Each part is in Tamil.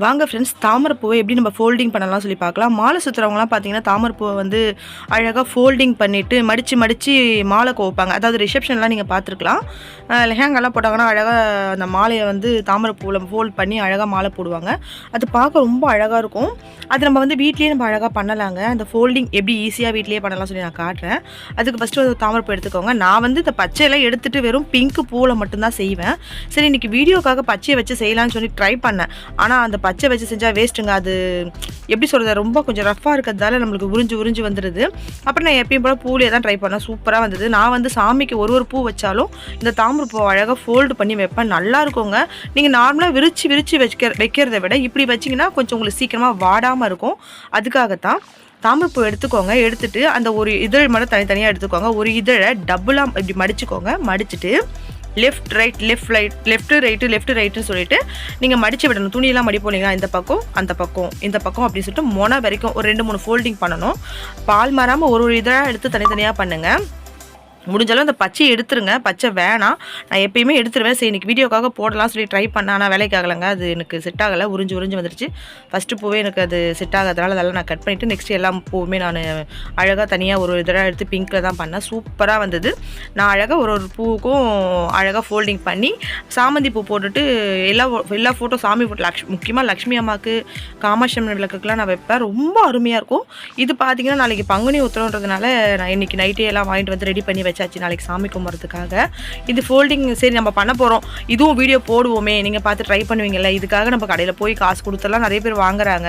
வாங்க ஃப்ரெண்ட்ஸ் தாமரைப்பூவை எப்படி நம்ம ஃபோல்டிங் பண்ணலாம் சொல்லி பார்க்கலாம். மாலை சுற்றுறவங்களாம் பார்த்தீங்கன்னா தாமரைப்பூவை வந்து அழகாக ஃபோல்டிங் பண்ணிவிட்டு மடித்து மடித்து மாலை கோவைப்பாங்க அதாவது ரிசப்ஷன்லாம் நீங்கள் பார்த்துருக்கலாம். லெஹங்காலாம் போட்டாங்கன்னா அழகாக அந்த மாலையை வந்து தாமரைப்பூவில் ஃபோல்ட் பண்ணி அழகாக மாலை போடுவாங்க. அது பார்க்க ரொம்ப அழகாக இருக்கும். அது நம்ம வந்து வீட்லேயே நம்ம அழகாக பண்ணலாங்க. அந்த ஃபோல்டிங் எப்படி ஈஸியாக வீட்லேயே பண்ணலாம் சொல்லி நான் காட்டுறேன். அதுக்கு ஃபஸ்ட்டு ஒரு தாமரைப்பூ எடுத்துக்கோங்க. நான் வந்து இந்த பச்சையெல்லாம் எடுத்துகிட்டு வெறும் பிங்க் பூவில் மட்டும்தான் செய்வேன். சரி இன்றைக்கி வீடியோக்காக பச்சையை வச்சு செய்யலாம்னு சொல்லி ட்ரை பண்ணேன். ஆனால் அந்த பச்சை பச்சை வச்சு செஞ்சால் வேஸ்ட்டுங்க அது எப்படி சொல்கிறது ரொம்ப கொஞ்சம் ரஃப்பாக இருக்கிறதால நம்மளுக்கு உறிஞ்சு உறிஞ்சு வந்துடுது அப்புறம் நான் எப்பயும் போல் பூலே தான் ட்ரை பண்ணேன். சூப்பராக வந்தது. நான் வந்து சாமிக்கு ஒரு ஒரு பூ வச்சாலும் இந்த தாமரை பூ அழகாக ஃபோல்டு பண்ணி வைப்பேன். நல்லா இருக்குங்க. நீங்கள் நார்மலாக விரிச்சு விரிச்சு வைக்க வைக்கிறத விட இப்படி வச்சிங்கன்னா கொஞ்சம் உங்களுக்கு சீக்கிரமாக வாடாமல் இருக்கும். அதுக்காகத்தான் தாமரைப்பூ எடுத்துக்கோங்க. எடுத்துட்டு அந்த ஒரு இதழ் மட்டும் தனித்தனியாக எடுத்துக்கோங்க. ஒரு இதழை டபுளாக இப்படி மடிச்சுக்கோங்க. மடிச்சுட்டு left right left right left right left ரைட்டுன்னு சொல்லிட்டு நீங்கள் மடிச்சு விடணும். துணியெல்லாம் மடிப்போம் இல்லைங்களா? இந்த பக்கம் அந்த பக்கம் இந்த பக்கம் அப்படின்னு சொல்லிட்டு மொன வரைக்கும் ஒரு ரெண்டு மூணு ஃபோல்டிங் பண்ணணும். பால் மாறாமல் ஒரு ஒரு இதழாக எடுத்து தனித்தனியாக பண்ணுங்கள் முடிஞ்சாலும் அந்த பச்சையை எடுத்துருங்க. பச்சை வேணாம். நான் எப்பயுமே எடுத்துருவேன். சரி இன்றைக்கி வீடியோக்காக போடலாம் சொல்லி ட்ரை பண்ணேன். ஆனால் வேலைக்கு ஆகலைங்க. அது எனக்கு செட் ஆகலை. உறிஞ்சு உறிஞ்சு வந்துருச்சு. ஃபஸ்ட்டு பூவே எனக்கு அது செட் ஆகாதனால அதெல்லாம் நான் கட் பண்ணிவிட்டு நெக்ஸ்ட் எல்லா பூவுமே நான் அழகாக தனியாக ஒரு இதெல்லாம் எடுத்து பிங்க்கில் தான் பண்ணேன். சூப்பராக வந்தது. நான் அழகாக ஒரு ஒரு பூவுக்கும் அழகாக ஃபோல்டிங் பண்ணி சாமந்தி பூ போட்டுட்டு எல்லா எல்லா ஃபோட்டோ சாமி ஃபோட்டோ லக்ஷ் முக்கியமாக லக்ஷ்மி அம்மாவுக்கு காமாட்சி அம்மன் விளக்குக்கெலாம் நான் வைப்பேன். ரொம்ப அருமையாக இருக்கும். இது பார்த்தீங்கன்னா நாளைக்கு பங்குனி உத்தரவுன்றதுனால நான் இன்றைக்கி நைட்டே எல்லாம் வாங்கிட்டு வந்து ரெடி பண்ணி வச்சாச்சு. நாளைக்கு சாமி கும்பிட்றதுக்காக. இது ஃபோல்டிங் சரி நம்ம பண்ண போகிறோம் இதுவும் வீடியோ போடுவோமே. நீங்கள் பார்த்து ட்ரை பண்ணுவீங்கல்ல. இதுக்காக நம்ம கடையில் போய் காசு கொடுத்தலாம் நிறைய பேர் வாங்குறாங்க.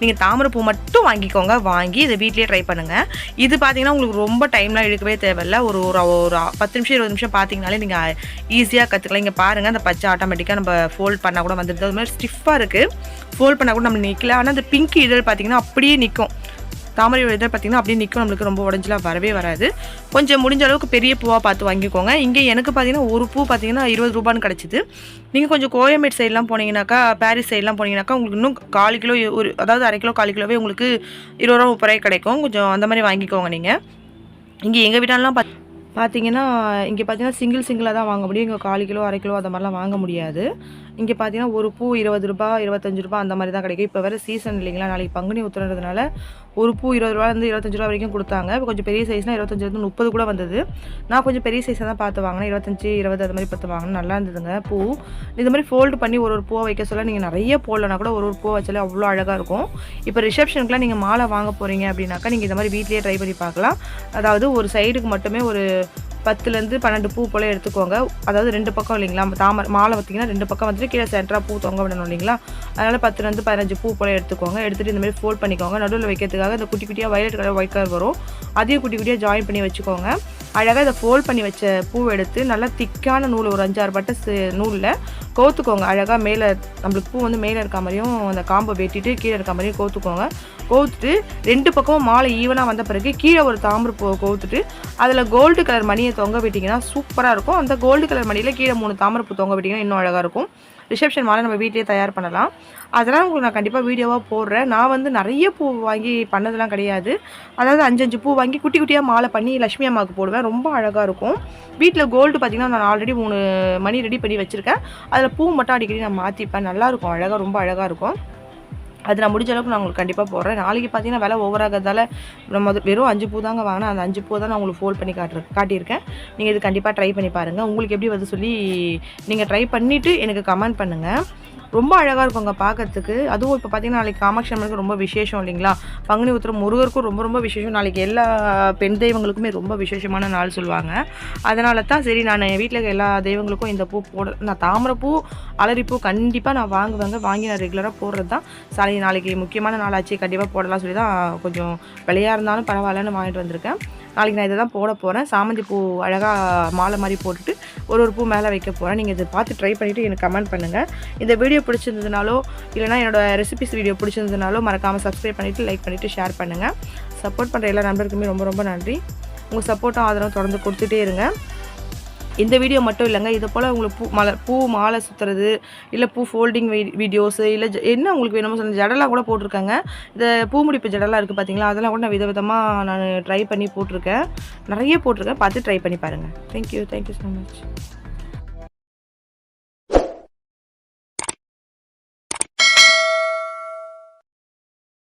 நீங்கள் தாமரைப்பூ மட்டும் வாங்கிக்கோங்க. வாங்கி இதை வீட்லேயே ட்ரை பண்ணுங்கள் இது பார்த்தீங்கன்னா உங்களுக்கு ரொம்ப டைம்லாம் இழுக்கவே தேவையில்ல. ஒரு ஒரு ஒரு பத்து நிமிஷம் இருபது நிமிஷம் பார்த்தீங்கனாலே நீங்கள் ஈஸியாக கற்றுக்கலாம் இங்கே பாருங்கள் அந்த பச்சை ஆட்டோமேட்டிக்காக நம்ம ஃபோல்ட் பண்ணால் கூட வந்துடுது. அது மாதிரி ஸ்டிஃபாக இருக்குது ஃபோல்ட் பண்ணால் கூட நம்ம நிற்கல ஆனால் அந்த பிங்க் இதழ் பார்த்தீங்கன்னா அப்படியே நிற்கும் தாமரை இதழ் பார்த்திங்கன்னா அப்படியே நிற்கும் நம்மளுக்கு ரொம்ப உடஞ்சலாம் வரவே வராது. கொஞ்சம் முடிஞ்ச அளவுக்கு பெரிய பூவாக பார்த்து வாங்கிக்கோங்க. இங்கே எனக்கு பார்த்தீங்கன்னா ஒரு பூ பார்த்தீங்கன்னா இருபது ரூபான்னு கிடச்சிது. நீங்கள் கொஞ்சம் கோயம்பேட் சைட்லாம் போனீங்கன்னாக்கா பாரிஸ் சைட்லாம் போனீங்கன்னாக்கா உங்களுக்கு இன்னும் கால் கிலோ ஒரு அதாவது அரை கிலோ கால் கிலோவே உங்களுக்கு இருபது ரூபா முப்பது ரூபாய் கிடைக்கும். கொஞ்சம் அந்த மாதிரி வாங்கிக்கோங்க நீங்கள் இங்கே எங்கள் வீட்டாலலாம் பார்த்து பார்த்தீங்கன்னா இங்கே பார்த்தீங்கன்னா சிங்கிள் சிங்கிளாக தான் வாங்க முடியும். இங்கே கால் கிலோ அரை கிலோ அந்த மாதிரிலாம் வாங்க முடியாது. இங்கே பார்த்தீங்கன்னா ஒரு பூ இருபது ரூபா இருபத்தஞ்சு ரூபா அந்த மாதிரி தான் கிடைக்கும். இப்போ வேறு சீசன் இல்லைங்களா நாளைக்கு பங்குனி உத்தரன்றதுனால ஒரு பூ இருபது ரூபாலேருந்து இருபத்தஞ்சு ரூபா வரைக்கும் கொடுத்தாங்க. இப்போ கொஞ்சம் பெரிய சைஸ்னால் இருபத்தஞ்சிலேருந்து முப்பது கூட வந்தது. நான் கொஞ்சம் பெரிய சைஸாக தான் பார்த்து வாங்கினேன். இருபத்தஞ்சி இருபது அது மாதிரி பார்த்து வாங்கினேன். நல்லா இருந்ததுங்க பூ. இந்த மாதிரி ஃபோல்டு பண்ணி ஒரு ஒரு பூவை வைக்க சொல்ல நீங்கள் நிறைய போடலனா கூட ஒரு ஒரு பூ வச்சாலே அவ்வளோ அழகாக இருக்கும். இப்போ ரிசப்ஷனுக்குலாம் நீங்கள் மாலை வாங்க போகிறீங்க அப்படின்னாக்கா நீங்கள் இந்த மாதிரி வீட்லேயே ட்ரை பண்ணி பார்க்கலாம். அதாவது ஒரு சைடுக்கு மட்டுமே ஒரு பத்துலேருந்து பன்னெண்டு பூ போல் எடுத்துக்கோங்க. அதாவது ரெண்டு பக்கம் இல்லைங்களா? தாமரை மாலை பார்த்திங்கன்னா ரெண்டு பக்கம் வந்துட்டு கீழே சென்டராக பூ தொங்க விடணும் இல்லைங்களா? அதனால் பத்துலேருந்து பதினஞ்சு பூ போல் எடுத்துக்கோங்க. எடுத்துகிட்டு இந்த மாதிரி ஃபோல்ட் பண்ணிக்கோங்க. நடுவில் வைக்கிறதுக்காக இந்த குட்டி குட்டியாக வயலட் கலர் ஒயிட் கலர் வரும். அதையும் குட்டி குட்டியாக ஜாயின் பண்ணி வச்சுக்கோங்க. அழகாக இதை ஃபோல்ட் பண்ணி வச்ச பூ எடுத்து நல்லா திக்கான நூல் ஒரு அஞ்சாறு பட்டை நூலில் கோத்துக்கோங்க. அழகாக மேலே நம்மளுக்கு பூ வந்து மேலே இருக்க மாதிரியும் அந்த காம்பை வெட்டிட்டு கீழே இருக்க மாதிரியும் கோத்துக்கோங்க. கோத்துட்டு ரெண்டு பக்கமும் மாலை ஈவனாக வந்த பிறகு கீழே ஒரு தாமரை பூ கோத்துட்டு அதில் கோல்டு கலர் மணியை தொங்க விட்டிங்கன்னா சூப்பராக இருக்கும். அந்த கோல்டு கலர் மணியில் கீழே மூணு தாமரை பூ தொங்க விட்டிங்கன்னா இன்னும் அழகாக இருக்கும். ரிசப்ஷன் மாலை நம்ம வீட்டிலே தயார் பண்ணலாம். அதெல்லாம் உங்களுக்கு நான் கண்டிப்பாக வீடியோவாக போடுறேன். நான் வந்து நிறைய பூ வாங்கி பண்ணதெல்லாம் கிடையாது. அதாவது அஞ்சஞ்சு பூ வாங்கி குட்டி குட்டியாக மாலை பண்ணி லக்ஷ்மி அம்மாவுக்கு போடுவேன். ரொம்ப அழகாக இருக்கும். வீட்டில் கோல்டு பார்த்திங்கன்னா நான் ஆல்ரெடி மூணு மணி ரெடி பண்ணி வச்சுருக்கேன். அதில் பூ மட்டும் அடிக்கடி நான் மாற்றிப்பேன் நல்லாயிருக்கும். அழகாக ரொம்ப அழகாக இருக்கும். அது நான் முடிஞ்ச அளவுக்கு நான் உங்களுக்கு கண்டிப்பாக போடுறேன். நாளைக்கு பார்த்தீங்கன்னா விலை ஓவராகிறதால நம்ம வெறும் அஞ்சு பூ தாங்க வாங்கினேன். அந்த அஞ்சு பூ தான் நான் உங்களுக்கு ஃபோல்ட் பண்ணி காட்டுற காட்டியிருக்கேன். நீங்கள் இது கண்டிப்பாக ட்ரை பண்ணி பாருங்கள் உங்களுக்கு எப்படி வந்து சொல்லி நீங்கள் ட்ரை பண்ணிவிட்டு எனக்கு கமெண்ட் பண்ணுங்கள் ரொம்ப அழகாக இருக்குங்க பார்க்கறதுக்கு அதுவும் இப்போ பார்த்தீங்கன்னா நாளைக்கு காமாட்சி அம்மனுக்கு ரொம்ப விசேஷம் இல்லைங்களா? பங்குனி உத்திரம் முருகருக்கும் ரொம்ப ரொம்ப விசேஷம். நாளைக்கு எல்லா பெண் தெய்வங்களுக்குமே ரொம்ப விசேஷமான நாள் சொல்லுவாங்க. அதனால தான் சரி நான் என் வீட்டில் இருக்க எல்லா தெய்வங்களுக்கும் இந்த பூ போட நான் தாமரைப்பூ அலரிப்பூ கண்டிப்பாக நான் வாங்குவேங்க. வாங்கி நான் ரெகுலராக போடுறது தான் சரி நாளைக்கு முக்கியமான நாளாச்சு கண்டிப்பாக போடலாம் சொல்லி தான் கொஞ்சம் விலையாக இருந்தாலும் பரவாயில்லன்னு வாங்கிட்டு வந்திருக்கேன். நாளைக்கு நான் இதை தான் போட போகிறேன் சாமந்தி பூ அழகாக மாலை மாதிரி போட்டுட்டு ஒரு ஒரு பூ மேலே வைக்க போகிறேன் நீங்கள் இதை பார்த்து ட்ரை பண்ணிவிட்டு எனக்கு கமெண்ட் பண்ணுங்கள் இந்த வீடியோ பிடிச்சிருந்ததுனாலோ இல்லைனா என்னோடய ரெசிபிஸ் வீடியோ பிடிச்சிருந்ததுனாலோ மறக்காமல் சப்ஸ்கிரைப் பண்ணிவிட்டு லைக் பண்ணிவிட்டு ஷேர் பண்ணுங்கள் சப்போர்ட் பண்ணுற எல்லா நண்பருக்குமே ரொம்ப ரொம்ப நன்றி. உங்கள் சப்போர்ட்டும் ஆதரவும் தொடர்ந்து கொடுத்துட்டே இருங்க. இந்த வீடியோ மட்டும் இல்லைங்க. இதை போல் உங்களுக்கு பூ மலை பூ மாலை சுற்றுறது இல்லை பூ ஃபோல்டிங் வீடியோஸு இல்லை என்ன உங்களுக்கு வேணுமோ சொன்ன ஜடலாம் கூட போட்டிருக்காங்க. இந்த பூ முடிப்பு ஜடலாம் இருக்குது பார்த்தீங்களா அதெல்லாம் கூட நான் விதவிதமாக நான் ட்ரை பண்ணி போட்டிருக்கேன். நிறைய போட்டிருக்கேன். பார்த்து ட்ரை பண்ணி பாருங்கள் தேங்க்யூ தேங்க்யூ ஸோ மச்